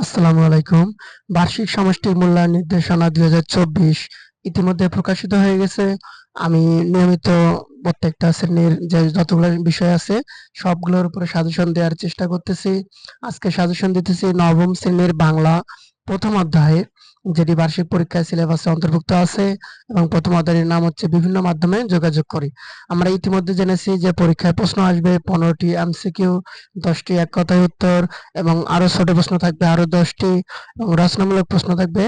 আসসালামু আলাইকুম। বার্ষিক সমষ্টির মূল্যায়ন নির্দেশনা দুই হাজার চব্বিশ ইতিমধ্যে প্রকাশিত হয়ে গেছে। আমি নিয়মিত প্রত্যেকটা শ্রেণির যে যতগুলো বিষয় আছে, সবগুলোর উপরে সাজেশন দেওয়ার চেষ্টা করতেছি। আজকে সাজেশন দিতেছি নবম শ্রেণির বাংলা প্রথম অধ্যায়ে যেটি বার্ষিক পরীক্ষায় সিলেবাসে অন্তর্ভুক্ত আছে এবং প্রথম অধ্যায়ের নাম হচ্ছে বিভিন্ন মাধ্যমে যোগাযোগ করি। আমরা ইতিমধ্যে জেনেছি যে পরীক্ষায় প্রশ্ন আসবে পনেরোটি এমসিকিউ, দশটি এক কথায় উত্তর এবং আরও ছোট প্রশ্ন থাকবে আরও দশটি এবং রচনামূলক প্রশ্ন থাকবে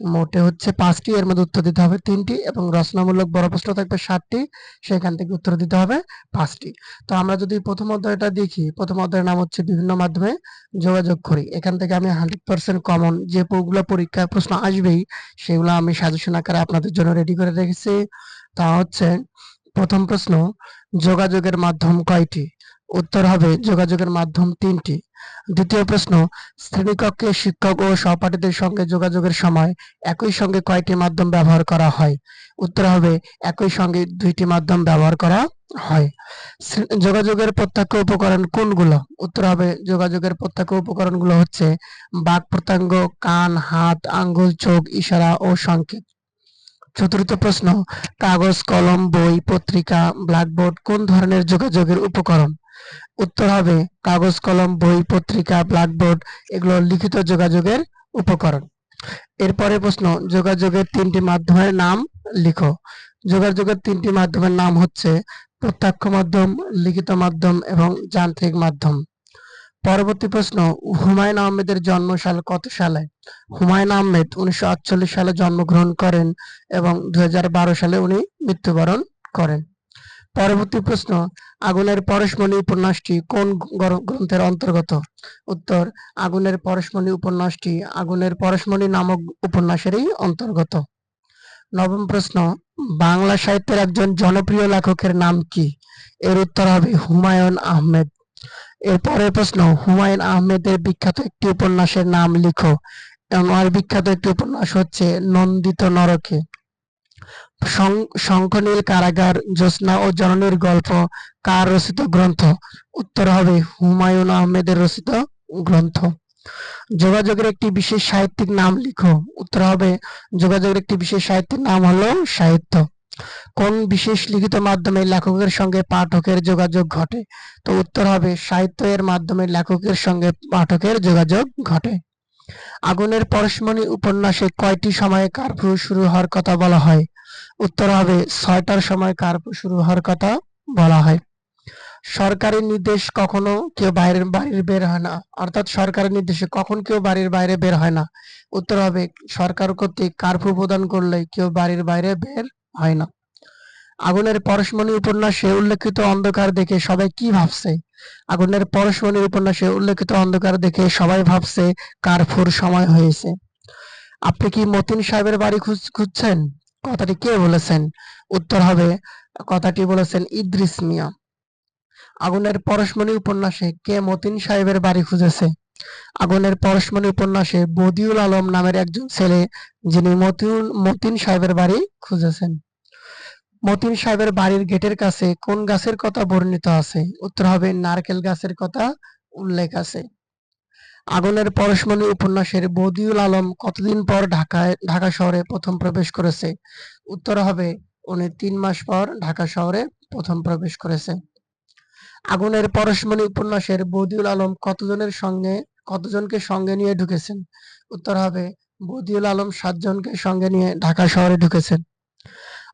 মোটে হচ্ছে পাঁচটি, এর মধ্যে উত্তর দিতে হবে তিনটি এবং রচনামূলক বড় প্রশ্ন থাকবে ষাটটি সেখান থেকে উত্তর দিতে হবে পাঁচটি। তো আমরা যদি প্রথম অধ্যায়টা দেখি, প্রথম অধ্যায়ের নাম হচ্ছে বিভিন্ন মাধ্যমে যোগাযোগ করি। এখান থেকে আমি হান্ড্রেড পার্সেন্ট কমন যে গুলো পরীক্ষায় প্রশ্ন আসবেই, সেগুলো আমি সাজেশন আকারে আপনাদের জন্য রেডি করে রেখেছি। তা হচ্ছে, প্রথম প্রশ্ন, যোগাযোগের মাধ্যম কয়টি? উত্তর হবে যোগাযোগের মাধ্যম তিনটি। দ্বিতীয় প্রশ্ন, শ্রেণীকক্ষে শিক্ষক ও সহপাঠীদের সঙ্গে যোগাযোগের সময় একই সঙ্গে কয়টি মাধ্যম ব্যবহার করা হয়? উত্তর হবে একই সঙ্গে দুইটি মাধ্যম ব্যবহার করা হয়। যোগাযোগের প্রত্যক্ষ উপকরণ কোনগুলো? উত্তর হবে যোগাযোগের প্রত্যক্ষ উপকরণগুলো হচ্ছে বাক প্রত্যঙ্গ, কান, হাত, আঙ্গুল, চোখ, ইশারা ও সংকেত। চতুর্থ প্রশ্ন, কাগজ, কলম, বই, পত্রিকা, ব্ল্যাকবোর্ড, কোন ধরনের যোগাযোগের উপকরণ? উত্তর হবে, কাগজ, কলম, বই, পত্রিকা, ব্ল্যাকবোর্ড, এগুলো লিখিত যোগাযোগের উপকরণ। এরপরে প্রশ্ন, যোগাযোগের তিনটি মাধ্যমের নাম লিখো। যোগাযোগের তিনটি মাধ্যমের নাম হচ্ছে প্রত্যক্ষ মাধ্যম, লিখিত মাধ্যম এবং যান্ত্রিক মাধ্যম। পরবর্তী প্রশ্ন, হুমায়ুন আহমেদের জন্মসাল কত সালে? হুমায়ুন আহমেদ উনিশশো আটচল্লিশ সালে জন্মগ্রহণ করেন এবং দুই হাজার বারো সালে উনি মৃত্যুবরণ করেন। পরবর্তী প্রশ্ন, আগুনের পরশমণি উপন্যাসটি কোন গ্রন্থের অন্তর্গত? উত্তর, আগুনের পরশমণি উপন্যাসটি আগুনের পরশমণি নামক উপন্যাসেরই অন্তর্গত। নবম প্রশ্ন, বাংলা সাহিত্যের একজন জনপ্রিয় লেখকের নাম কি? এর উত্তর হবে হুমায়ুন আহমেদ। এর পরের প্রশ্ন, হুমায়ুন আহমেদের বিখ্যাত একটি উপন্যাসের নাম লিখো। আমার বিখ্যাত একটি উপন্যাস হচ্ছে নন্দিত নরকে। শঙ্খনীল কারাগার, জ্যোৎস্না ও জননীর গল্প, কার রচিত গ্রন্থ? উত্তর হবে হুমায়ুন আহমেদের রচিত গ্রন্থ। যোগাযোগের একটি বিশেষ সাহিত্যিক নাম লিখো। উত্তর হবে, যোগাযোগের একটি বিশেষ সাহিত্যিক নাম হলো সাহিত্য। কোন বিশেষ লিখিত মাধ্যমে লেখকের সঙ্গে পাঠকের যোগাযোগ ঘটে? তো উত্তর হবে সাহিত্য এর মাধ্যমে লেখকের সঙ্গে পাঠকের যোগাযোগ ঘটে। আগুনের পরশমণি উপন্যাসে কয়টি সময়ে কারফিউ শুরু হওয়ার কথা বলা হয়? উত্তর হবে, ছয়টার সময় কারফিউ শুরু হওয়ার কথা বলা হয়। সরকারি নির্দেশ কখনো কেউ বাইরের বাড়ির বের হয় না। অর্থাৎ সরকারি নির্দেশে কখন কেউ বাড়ির বাইরে বের হয় না? উত্তর হবে, সরকার কর্তৃক কার্ফু প্রদান করলে কেউ বাড়ির বাইরে বের হয় না। আগুনের পরশমণি উপন্যাসে উল্লেখিত অন্ধকার দেখে সবাই কি ভাবছে? আগুনের পরশমণি উপন্যাসে উল্লেখিত অন্ধকার দেখে সবাই ভাবছে, কারফুর সময় হয়েছে। আপনি কি মতিন সাহেবের বাড়ি খুঁজছেন? কথাটি কে বলেছেন? উত্তর হবে, কথাটি বলেছেন ইদ্রিস মিয়া। আগুনের পরশমণি উপন্যাসে কে মতিন সাহেবের বাড়ি খুঁজেছে? আগুনের পরশমণি উপন্যাসে বদিউল আলম নামের একজন ছেলে, যিনি মতিউল মতিন সাহেবের বাড়ি খুঁজেছেন। মতিন সাহেবের বাড়ির গেটের কাছে কোন গাছের কথা বর্ণিত আছে? উত্তর হবে, নারকেল গাছের কথা উল্লেখ আছে। আগুনের পরশমণি উপন্যাসের বদিউল আলম কতদিন পর ঢাকায়, ঢাকা শহরে প্রথম প্রবেশ করেছে? উত্তর হবে, উনি তিন মাস পর ঢাকা শহরে প্রথম প্রবেশ করেছে। আগুনের পরশমণি উপন্যাসের বদিউল আলম কতজনের সঙ্গে, কতজনকে সঙ্গে নিয়ে ঢুকেছেন? উত্তর হবে, বদিউল আলম সাতজনকে সঙ্গে নিয়ে ঢাকা শহরে ঢুকেছেন।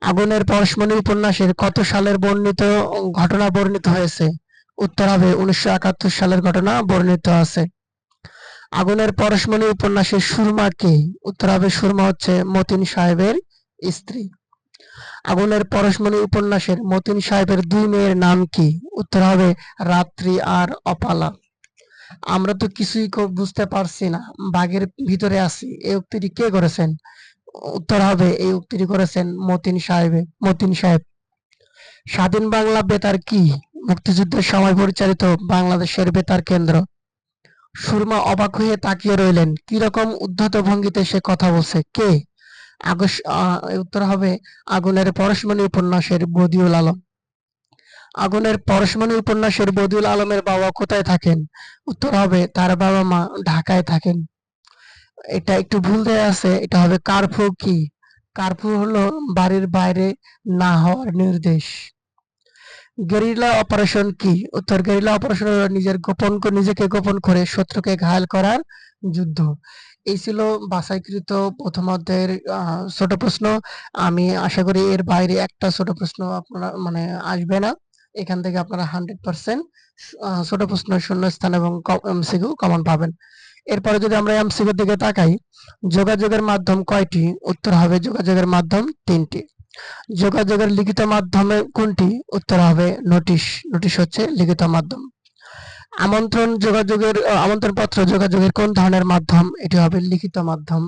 আগুনের পরশমণি উপন্যাসের কত সালের বর্ণিত ঘটনা বর্ণিত হয়েছে? উত্তর হবে, উনিশশো একাত্তর সালের ঘটনা বর্ণিত আছে। আগুনের পরশমণি উপন্যাসের সুরমা কে? উত্তর হবে, সুরমা হচ্ছে মতিন সাহেবের স্ত্রী। আগুনের পরশমণি উপন্যাসের মতিন সাহেবের দুই মেয়ের নাম কি? উত্তর হবে রাত্রি আর অপালা। আমরা তো কিছুই বুঝতে পারছি না, বাঘের ভিতরে আছি, এই উক্তিটি কে করেছেন? উত্তর হবে এই উক্তিটি করেছেন মতিন সাহেব মতিন সাহেব। স্বাধীন বাংলা বেতার কি? মুক্তিযুদ্ধের সময় পরিচালিত বাংলাদেশের বেতার কেন্দ্র। সুরমা অবাক হয়ে তাকিয়ে রইলেন, কীরকম উদ্ধত ভঙ্গিতে সে কথা বলছে, কে? উত্তর হবে আগুনের পরশমণি উপন্যাসের বদিউল আলম। আগুনের পরশমণি উপন্যাসের বদিউল আলমের বাবা কোথায় থাকেন? উত্তর হবে তার বাবা মা ঢাকায় থাকেন। এটা একটু ভুল দেয়া আছে, এটা হবে কারফিউ কি? কারফিউ হলো বাড়ির বাইরে না হওয়ার নির্দেশ। গেরিলা অপারেশন কি? উত্তর, গেরিলা অপারেশন হলো নিজের গোপন, নিজেকে গোপন করে শত্রুকে ঘায়েল করার যুদ্ধ। এই ছিল বাছাইকৃত প্রথম অধ্যায়ের ছোট প্রশ্ন। আমি আশা করি এর বাইরে একটা ছোট প্রশ্ন আপনারা মানে আসবে না। এখান থেকে আপনারা হান্ড্রেড পার্সেন্ট ছোট প্রশ্ন শূন্য স্থান এবং এমসিকিউ কমন পাবেন। এরপরে যদি আমরা এমসিকিউর দিকে তাকাই, যোগাযোগের মাধ্যম কয়টি? উত্তর হবে যোগাযোগের মাধ্যম তিনটি। যোগাযোগের লিখিত মাধ্যমে কোনটি? উত্তর হবে নোটিশ। নোটিশ হচ্ছে লিখিত মাধ্যম। আমন্ত্রণ যোগাযোগের আমন্ত্রণ পত্র যোগাযোগের কোন ধরনের মাধ্যম? এটি হবে লিখিত মাধ্যম।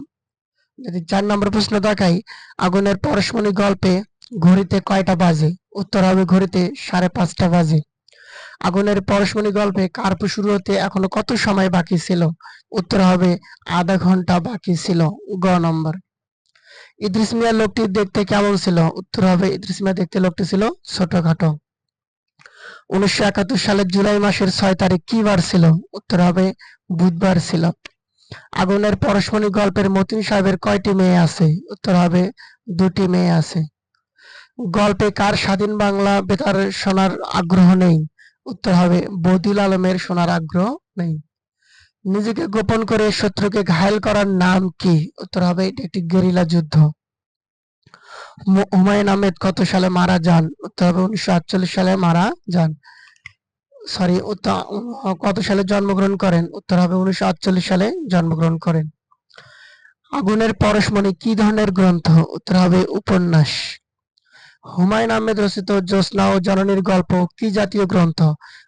যদি চার নম্বর প্রশ্ন তাকাই আগুনের পরশমণি গল্পে ঘড়িতে কয়টা বাজে? উত্তর হবে ঘড়িতে সাড়ে পাঁচটা বাজে। আগুনের পরশমণি গল্পে কার্পু শুরু হতে এখনও কত সময় বাকি ছিল? উত্তর হবে আধা ঘণ্টা বাকি ছিল। গ নম্বর। ইদ্রিস মিয়া লোকটি দেখতে কেমন ছিল? উত্তর হবে ইদ্রিস মিয়া দেখতে লোকটি ছিল ছোটখাটো। উনিশশো একাত্তর সালের জুলাই মাসের ছয় তারিখ কি বার ছিল? উত্তর হবে, বুধবার ছিল। আগুনের পরশমণি গল্পের মতিন সাহেবের কয়টি মেয়ে আছে? উত্তর হবে, দুটি মেয়ে আছে। গল্পে কার স্বাধীন বাংলা বেতার শোনার আগ্রহ নেই? উত্তর হবে বদিল আলমের শোনার আগ্রহ নেই। নিজেকে গোপন করে শত্রুকে ঘায়েল করার নাম কি? উত্তর হবে, এটি একটি গেরিলা যুদ্ধ। হুমায়ুন আহমেদ কত সালে মারা যান? উত্তর হবে উনিশশো আটচল্লিশ সালে মারা যান। সরি কত সালে জন্মগ্রহণ করেন? উত্তর হবে উনিশশো আটচল্লিশ সালে জন্মগ্রহণ করেন। আগুনের পরশমণি কি ধরনের গ্রন্থ? উত্তর হবে উপন্যাস। হুমায়ুন আহমেদ রচিত জ্যোৎস্না ও জননীর গল্প কি জাতীয় গ্রন্থ?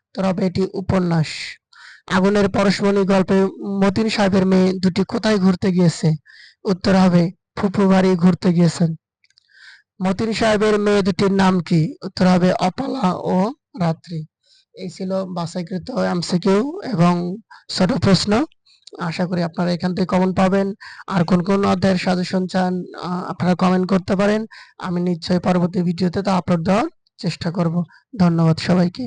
উত্তর হবে এটি উপন্যাস। আগুনের পরশমণি গল্পে মতিন সাহেবের মেয়ে দুটি কোথায় ঘুরতে গিয়েছে? উত্তর হবে ফুফু বাড়ি ঘুরতে গিয়েছেন। মতিন সাহেবের মেয়ে দুটির নাম কি? উত্তর হবে অপালা ও রাত্রি। এই ছিল বাসাইকৃত এমসিকিউ এবং ছোট প্রশ্ন। আশা করি আপনারা এখান থেকে কমন পাবেন। আর কোন কোন অধ্যায়ের সাজেশন চান আপনারা কমেন্ট করতে পারেন। আমি নিশ্চয়ই পরবর্তী ভিডিওতে তা আপলোড দেওয়ার চেষ্টা করব। ধন্যবাদ সবাইকে।